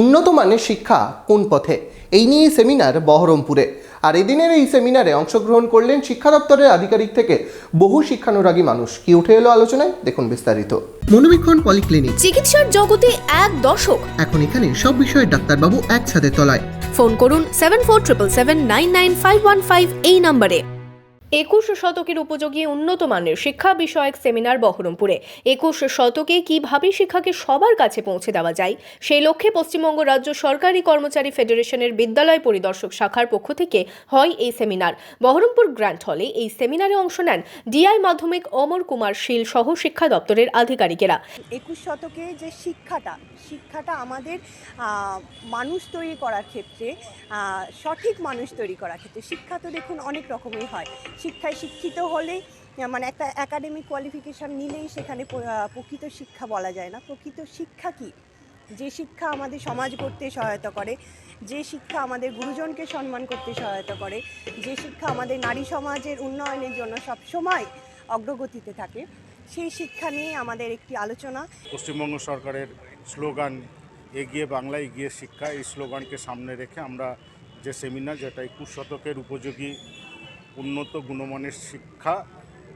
উন্নত মানের শিক্ষা কোন পথে? এই নিয়ে সেমিনার বহরমপুরে। আর এদিনের এই সেমিনারে অংশগ্রহণ করলেন শিক্ষা দপ্তরের আধিকারিক থেকে বহু শিক্ষানুরাগী মানুষ। কি উঠে এলো আলোচনায়? দেখুন বিস্তারিত। মনোবীক্ষণ পলিক্লিনিক চিকিৎসার জগতে এক দশক। এখন এখানে সব বিষয়ে ডাক্তারবাবু একসাথে তলায়। ফোন করুন seven four triple seven nine nine five one five এই নম্বরে। একুশ শতকের উপযোগী উন্নত মানের শিক্ষা বিষয়ক সেমিনার বহরমপুরে। একুশ শতকে কীভাবে শিক্ষাকে সবার কাছে পৌঁছে দেওয়া যায়, সেই লক্ষ্যে পশ্চিমবঙ্গ রাজ্য সরকারি কর্মচারী ফেডারেশনের বিদ্যালয় পরিদর্শক শাখার পক্ষ থেকে হয় এই সেমিনার। বহরমপুর গ্র্যান্ড হলে এই সেমিনারে অংশ নেন ডিআই মাধ্যমিক অমর কুমার শীল সহ শিক্ষা দপ্তরের আধিকারিকেরা। একুশ শতকে যে শিক্ষাটা শিক্ষাটা আমাদের মানুষ তৈরি করার ক্ষেত্রে সঠিক মানুষ তৈরি করার ক্ষেত্রে শিক্ষা তো দেখুন অনেক রকমের হয়। শিক্ষায় শিক্ষিত হলেই মানে একটা একাডেমিক কোয়ালিফিকেশান নিলেই সেখানে প্রকৃত শিক্ষা বলা যায় না। প্রকৃত শিক্ষা কি? যে শিক্ষা আমাদের সমাজ করতে সহায়তা করে, যে শিক্ষা আমাদের গুরুজনকে সম্মান করতে সহায়তা করে, যে শিক্ষা আমাদের নারী সমাজের উন্নয়নের জন্য সব সময় অগ্রগতিতে থাকে, সেই শিক্ষা নিয়ে আমাদের একটি আলোচনা। পশ্চিমবঙ্গ সরকারের স্লোগান, এগিয়ে বাংলা, এগিয়ে শিক্ষা, এই স্লোগানকে সামনে রেখে আমরা যে সেমিনার যেটা একুশ শতকের উপযোগী উন্নত গুণমানের শিক্ষা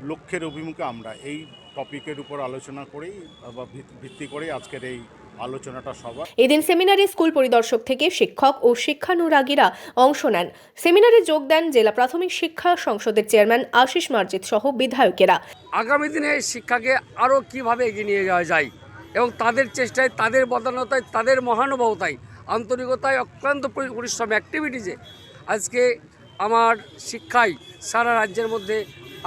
লক্ষ্যের অভিমুখে আমরা এই টপিকের উপর আলোচনা করেই বা ভিত- ভিত্তি করেই আজকের এই আলোচনাটা সভা। এদিন সেমিনারে স্কুল পরিদর্শক থেকে শিক্ষক ও শিক্ষানুরাগীরা অংশ নেন। সেমিনারে যোগ দেন জেলা প্রাথমিক শিক্ষা সংসদের চেয়ারম্যান আশিস মার্জিত সহ বিধায়কেরা। আগামী দিনে এই শিক্ষাকে আরও কীভাবে এগিয়ে নিয়ে যাওয়া যায় এবং তাদের চেষ্টায় তাদের বদানতায় তাদের মহানুভবতায় আন্তরিকতায় অক্লান্ত পরি- পরিশ্রম অ্যাক্টিভিটিজে আজকে আমার শিক্ষাই সারা রাজ্যের মধ্যে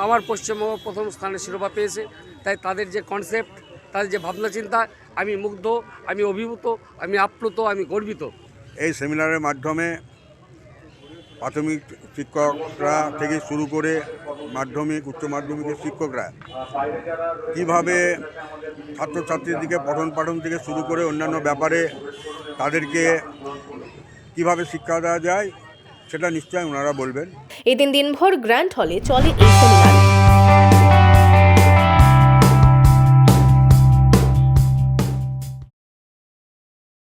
আমার পশ্চিমবঙ্গ প্রথম স্থানে শিরোপা পেয়েছে। তাই তাদের যে কনসেপ্ট তাদের যে ভাবনা চিন্তা, আমি মুগ্ধ, আমি অভিভূত, আমি আপ্লুত, আমি গর্বিত। এই সেমিনারের মাধ্যমে প্রাথমিক শিক্ষকরা থেকে শুরু করে মাধ্যমিক, উচ্চ মাধ্যমিকের শিক্ষকরা কীভাবে ছাত্রছাত্রীদেরকে পঠন পাঠন থেকে শুরু করে অন্যান্য ব্যাপারে তাদেরকে কীভাবে শিক্ষা দেওয়া যায় সেটা নিশ্চয়ই ওনারা বলবেন। এদিন দিনভর গ্র্যান্ড হলে চলে এই সেমিনার